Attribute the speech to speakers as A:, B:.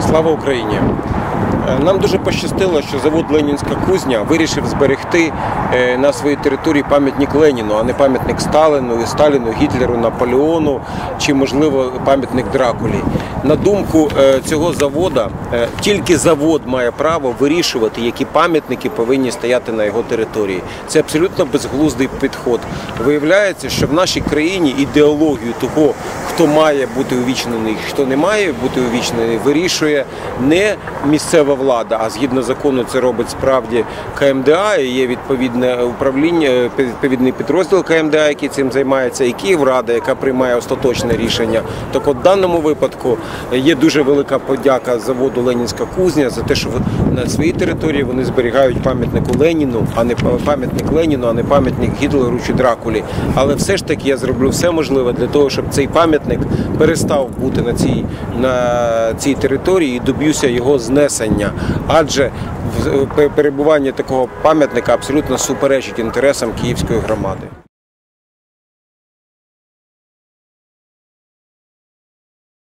A: Слава Україні! Е, Нам дуже пощастило, що завод Ленінська кузня вирішив зберегти е, на своїй території пам'ятник Леніну, а не пам'ятник Сталіну, Сталіну, Гітлеру, Наполеону чи, можливо, пам'ятник Дракулі. На думку е, цього завода, тільки завод має право вирішувати, які пам'ятники повинні стояти на його території. Це абсолютно безглуздий підход. Виявляється, що в нашій країні ідеологію того, хто має бути увічнений, хто не має бути увічнений, вирішує не місцева влада, а згідно закону це робить справді КМДА. і Є відповідне управління, відповідний підрозділ КМДА, який цим займається, і Київрада, яка приймає остаточне рішення. Так от в даному випадку є дуже велика подяка заводу Ленінська кузня за те, що на своїй території вони зберігають пам'ятнику Леніну, а не пам'ятник Леніну, а не пам'ятник Гітлеру чи Дракулі. Але все ж таки я зроблю все можливе для того, щоб цей пам'ятник перестав бути на цій, на цій території і доб'юся його знесення. Адже перебування такого пам'ятника абсолютно суперечить інтересам київської громади.